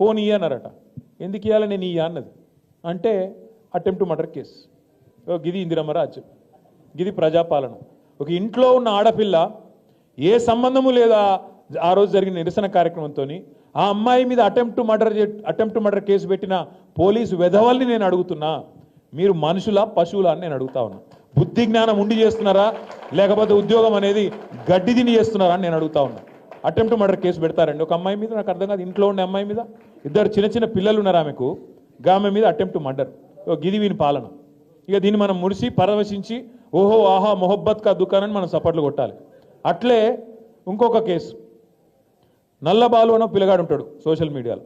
Phone ఇయ్యన్నారట ఎందుకు ఇవ్వాలి నేను ఇయ్య అన్నది. అంటే అటెంప్ట్ మర్డర్ కేసు. ఓ గిది ఇందిరమ్మ రాజ్యం. గిది ప్రజాపాలన. ఒక ఇంట్లో ఉన్న ఆడపిల్ల ఏ సంబంధము లేదా ఆ రోజు జరిగిన నిరసన కార్యక్రమంతో ఆ అమ్మాయి మీద attempt murder attempt murder case పెట్టిన పోలీసు వెధవల్ని నేను అడుగుతున్నా. మీరు మనుషుల పశువుల అని నేను అడుగుతా ఉన్నా. బుద్ధి జ్ఞానం ఉండి చేస్తున్నారా? లేకపోతే ఉద్యోగం అనేది గడ్డి తిని చేస్తున్నారా అని నేను అడుగుతా ఉన్నా. అటెంప్ట్ మర్డర్ కేసు పెడతారండి. ఒక అమ్మాయి మీద నాకు అర్థం కాదు ఇంట్లో ఉండే అమ్మాయి మీద ఇద్దరు చిన్న చిన్న పిల్లలు ఉన్నారు ఆమెకు గామె మీద అటెంప్ట్ మర్డర్. గిది వీని పాలన. ఇక దీన్ని మనం మురిసి పరవశించి ఓహో ఆహా మొహబ్బత్ కా దుకాణాన్ని మనం సపట్లు కొట్టాలి. అట్లే ఇంకొక కేసు. నల్లబాలు అన్న పిల్లగాడు ఉంటాడు సోషల్ మీడియాలో.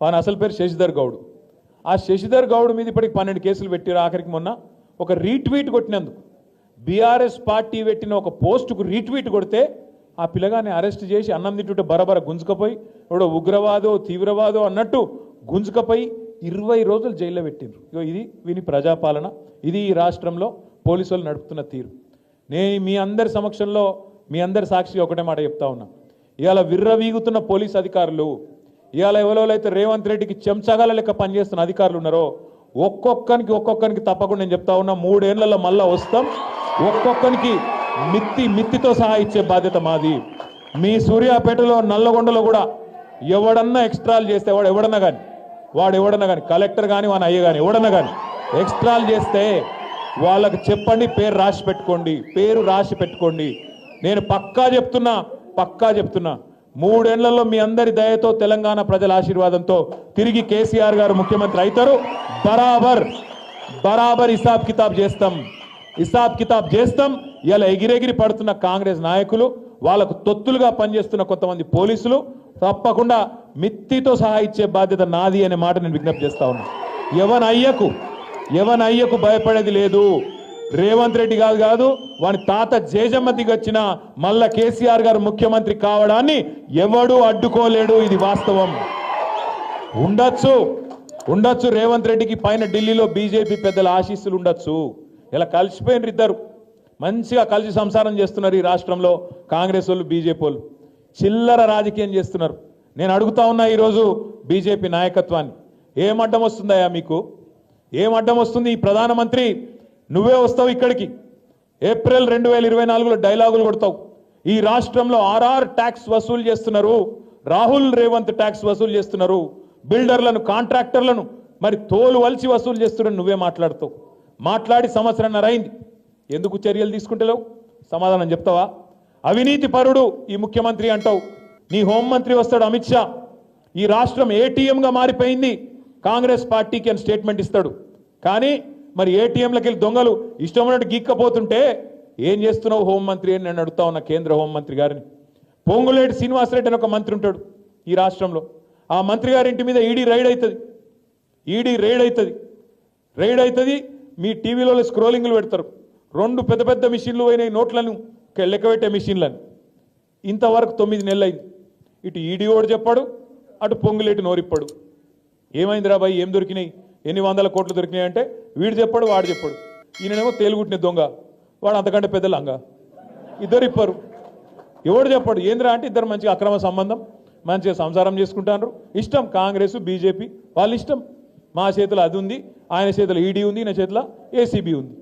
వాని అసలు పేరు శశిధర్ గౌడ్. ఆ శశిధర్ గౌడ్ మీద ఇప్పటికి పన్నెండు కేసులు పెట్టారు ఆఖరికి మొన్న. ఒక రీట్వీట్ కొట్టినందుకు. బీఆర్ఎస్ పార్టీ పెట్టిన ఒక పోస్టుకు రీట్వీట్ కొడితే ఆ పిల్లగాన్ని అరెస్ట్ చేసి అన్నం తింటుంటే బరబర గుంజుకపోయి ఎవడో ఉగ్రవాదో తీవ్రవాదో అన్నట్టు గుంజుకపోయి ఇరవై రోజులు జైల్లో పెట్టిండ్రు. ఇగో ఇది విని ప్రజాపాలన. ఇది ఈ రాష్ట్రంలో పోలీసు వాళ్ళు నడుపుతున్న తీరు. నేను మీ అందరి సమక్షంలో మీ అందరి సాక్షి ఒకటే మాట చెప్తా ఉన్నా. ఇవాళ విర్రవీగుతున్న పోలీస్ అధికారులు ఇవాళ ఎవరెవరైతే రేవంత్ రెడ్డికి చెంచగాల లెక్క పనిచేస్తున్న అధికారులు ఉన్నారో ఒక్కొక్కరికి ఒక్కొక్కరికి తప్పకుండా నేను చెప్తా ఉన్నా మూడేళ్ళలో మళ్ళా వస్తాం. ఒక్కొక్కరికి మిత్తి మిత్తితో సహా ఇచ్చే బాధ్యత మాది. మీ సూర్యాపేటలో నల్లగొండలో కూడా ఎవడన్నా ఎక్స్ట్రాలు చేస్తే వాడు ఎవడన్నా కానీ వాడు ఎవడన్నా కానీ కలెక్టర్ కానీ వాని అయ్య కానీ ఎవడన్నా కానీ ఎక్స్ట్రాలు చేస్తే వాళ్ళకి చెప్పండి పేరు రాసి పెట్టుకోండి పేరు రాసి పెట్టుకోండి. నేను పక్కా చెప్తున్నా పక్కా చెప్తున్నా మూడేళ్ళలో మీ అందరి దయతో తెలంగాణ ప్రజల ఆశీర్వాదంతో తిరిగి కేసీఆర్ గారు ముఖ్యమంత్రి అవుతారు. బరాబర్ బరాబర్ హిసాబ్ కితాబ్ చేస్తాం. హిసాబ్ కితాబ్ చేస్తాం. ఇలా ఎగిరెగిరి పడుతున్న కాంగ్రెస్ నాయకులు వాళ్ళకు తొత్తులుగా పనిచేస్తున్న కొంతమంది పోలీసులు తప్పకుండా మిత్తితో సహా ఇచ్చే బాధ్యత నాది అనే మాట నేను విజ్ఞప్తి చేస్తా ఉన్నా. ఎవన్ అయ్యకు ఎవన్ అయ్యకు భయపడేది లేదు. రేవంత్ రెడ్డి గారు కాదు వాని తాత జేజమ్మ దిగొచ్చిన మళ్ళా కేసీఆర్ గారు ముఖ్యమంత్రి కావడాన్ని ఎవడు అడ్డుకోలేడు ఇది వాస్తవం. ఉండొచ్చు ఉండొచ్చు రేవంత్ రెడ్డికి పైన ఢిల్లీలో బీజేపీ పెద్దల ఆశీస్సులు ఉండొచ్చు. ఇలా కలిసిపోయినరు ఇద్దరు. మంచిగా కలిసి సంసారం చేస్తున్నారు ఈ రాష్ట్రంలో కాంగ్రెస్ వాళ్ళు బీజేపీ వాళ్ళు. చిల్లర రాజకీయం చేస్తున్నారు. నేను అడుగుతా ఉన్నా ఈరోజు బీజేపీ నాయకత్వాన్ని. ఏం అడ్డం వస్తుందయ్యా మీకు? ఏం అడ్డం వస్తుంది ఈ ప్రధానమంత్రి? నువ్వే వస్తావు ఇక్కడికి. ఏప్రిల్ రెండు వేల ఇరవై నాలుగులో డైలాగులు కొడతావు. ఈ రాష్ట్రంలో ఆర్ఆర్ ట్యాక్స్ వసూలు చేస్తున్నారు. రాహుల్ రేవంత్ ట్యాక్స్ వసూలు చేస్తున్నారు. బిల్డర్లను కాంట్రాక్టర్లను మరి తోలు వలిచి వసూలు చేస్తున్నాడు నువ్వే మాట్లాడుతావు. మాట్లాడి సంవత్సరంన్నర అయింది ఎందుకు చర్యలు తీసుకుంటలేవు సమాధానం చెప్తావా? అవినీతి పరుడు ఈ ముఖ్యమంత్రి అంటావు. నీ హోంమంత్రి వస్తాడు అమిత్ షా. ఈ రాష్ట్రం ఏటీఎంగా మారిపోయింది. కాంగ్రెస్ పార్టీకి అని స్టేట్మెంట్ ఇస్తాడు. కానీ మరి ఏటీఎంలకి వెళ్ళి దొంగలు ఇష్టం ఉన్నట్టు గీక్కపోతుంటే ఏం చేస్తున్నావు హోంమంత్రి అని నేను అడుగుతా ఉన్న కేంద్ర హోంమంత్రి గారిని. పొంగులేటి శ్రీనివాసరెడ్డి అని ఒక మంత్రి ఉంటాడు ఈ రాష్ట్రంలో. ఆ మంత్రి గారి ఇంటి మీద ఈడీ రైడ్ అవుతుంది. ఈడీ రైడ్ అవుతుంది. రైడ్ అవుతుంది. మీ టీవీలో స్క్రోలింగ్లు పెడతారు. రెండు పెద్ద పెద్ద మిషన్లు పోయినాయి నోట్లను లెక్క పెట్టే మిషన్లను. ఇంతవరకు తొమ్మిది నెలలు అయింది ఇటు ఈడీఓడు చెప్పాడు అటు పొంగులేటి నోరిప్పాడు. ఏమైందిరా బాయ్ ఏం దొరికినాయి? ఎన్ని వందల కోట్లు దొరికినాయి అంటే వీడు చెప్పాడు వాడు చెప్పాడు. ఈయనేమో తేలుగుట్టిన దొంగ వాడు అంతకంటే పెద్ద లంగా. ఇద్దరు ఇప్పారు. ఎవడు చెప్పాడు? ఏంద్రా అంటే ఇద్దరు మంచిగా అక్రమ సంబంధం మంచిగా సంసారం చేసుకుంటారు ఇష్టం కాంగ్రెస్ బీజేపీ వాళ్ళు ఇష్టం మా చేతిలో అది ఉంది ఆయన చేతిలో ఈడీ ఉంది ఈయన చేతిలో ఏసీబీ ఉంది.